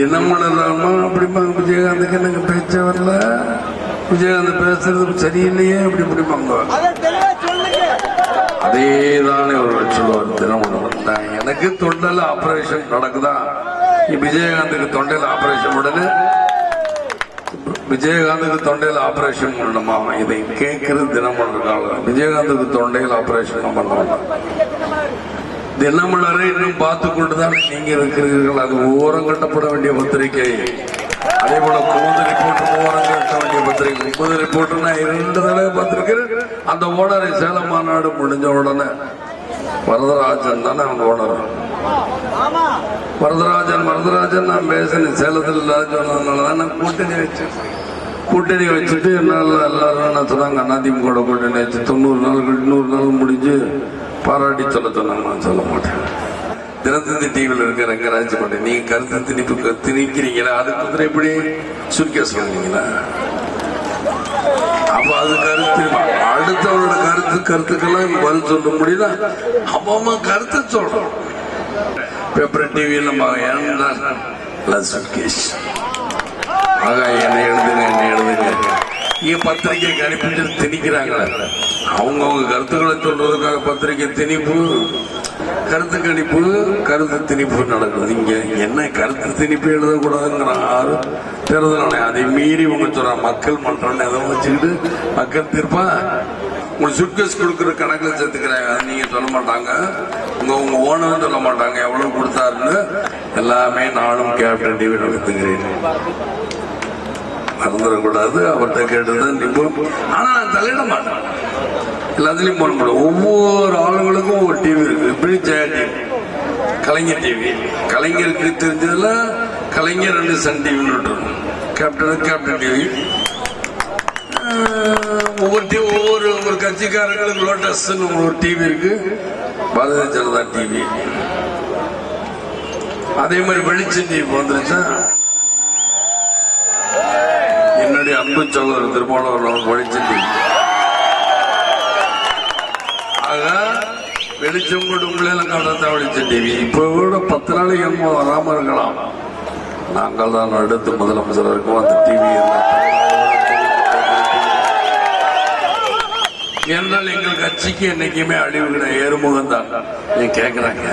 தினமலராமா அப்படிம்பாங்க. விஜயகாந்துக்கு எனக்கு பேச்ச வரல? விஜயகாந்த் பேசுறது சரியில்லையே அப்படி இப்படிம்பாங்க. அதை தெளிவா அதே தானே ஒரு சொல்லுவார் தினமலர் எனக்கு தொண்டையில ஆபரேஷன் நடக்குதா? விஜயகாந்துக்கு தொண்டையில் ஆபரேஷன் உடனே? விஜயகாந்துக்கு தொண்டையில் ஆபரேஷன் பண்ணணுமா? இதை கேட்கறது தினமலர் காலம் விஜயகாந்துக்கு தொண்டையில் ஆபரேஷன் பண்ணணும்? தினமலரை இன்னும் பார்த்து கொண்டுதான் நீங்க இருக்கிறீர்கள். அது ஓரம் கட்டப்பட வேண்டிய பத்திரிகை. அதே போல மூன்று ரிப்போர்ட் ஓரம் கட்ட வேண்டிய பத்திரிகை. முப்பது ரிப்போர்ட் நான் இரண்டு தடவை பார்த்திருக்கிறேன். அந்த ஓனரை சேலம் மாநாடு முடிஞ்ச உடனே வரதராஜன் தானே அவன் ஓனர்? வரதராஜன் வரதராஜன் நான் பேசினேன். சேலத்தில் சொன்னதுனாலதான் நான் கூட்டணி வச்சேன். கூட்டணி வச்சுட்டு என்னால் எல்லாரும் என்ன சொன்னாங்க அதிமுக கூட்டணி வச்சு தொண்ணூறு நாள் நூறு நாள் முடிஞ்சு பாராட்டி சொல்ல சொன்னாங்க நான் சொல்ல மாட்டேன். தினத்தந்தி டிவியில் இருக்க ரங்கராஜ் பண்ணி நீங்க கருத்து திணிப்பு திணிக்கிறீங்களா? அதுக்கு வந்து எப்படி? சுருக்க சொன்னீங்களா அப்ப அது கருத்து அடுத்தவரோட கருத்து கருத்துக்கெல்லாம் பதில் சொல்ல முடியுதா? அப்ப கருத்து சொல்றோம் பேப்பர் டிவி நம்ம சுட்கேஸ் ஆக என்ன எழுதுங்க என்ன எழுதுங்க. இங்க பத்திரிகைக்கு அனுப்பிட்டு திணிக்கிறாங்க. அவங்கவுங்க கருத்துக்களை சொல்றதுக்காக பத்திரிகை திணிப்பு கருத்து கணிப்பு கருத்து திணிப்பு நடக்குது. இங்க என்ன கருத்து திணிப்பு எழுதக்கூடாதுங்கிற ஆறு. தேர்தல் ஆணையம் அதை மீறி உங்க சொல்ற மக்கள் மன்றம் எதை வச்சுக்கிட்டு மக்கள் தீர்ப்பா? உங்களுக்கு சுட்கேஸ் கொடுக்குற கணக்கில் சேர்த்துக்கிறாங்க அதை நீங்க சொல்ல மாட்டாங்க. உங்க உங்க ஓனர் சொல்ல மாட்டாங்க. எவ்வளவு கொடுத்தாருன்னு எல்லாமே நானும் கேப்டன் டிவி நடத்துகிறேன் மறந்துடக்கூடாது. அவர்கிட்ட கேட்டுதான் நிப்போம் ஆனா நான் தலையிட மாட்டேன். எல்லாத்துலயும் போட முடியும் ஒவ்வொரு ஆளுங்களுக்கும் ஒரு டிவி இருக்கு. இப்படி ஜெயா டிவி கலைஞர் டிவி கலைஞருக்கு தெரிஞ்சதுல கலைஞர் ரெண்டு சன் டிவின்னு விட்டுருணும் கேப்டன் கேப்டன் டிவி ஒவ்வொரு டிவி ஒவ்வொரு ஒரு கட்சிக்காரர்களுக்கு லோட்டஸ் ஒரு டிவி இருக்கு. பாரதிய ஜனதா டிவி அதே மாதிரி வெளிச்சம் டிவி வந்துருச்சா? அன்பு சகோதரர் திருமாவளவன் வெளிச்சம் டிவி ஆக வெளிச்சம் கொண்டு உங்களெல்லாம் காட்டத்தான் வெளிச்சம் டிவி இப்போ கூட பத்து நாளைக்கு என்னமோ வராம இருக்கலாம் நாங்கள் தான் அடுத்து முதலமைச்சர் இருக்கோம் அந்த டிவி என்றால் எங்கள் கட்சிக்கு என்னைக்குமே அழிவு கிடையாது ஏறுமுகம் தான் நீ கேட்கிறாங்க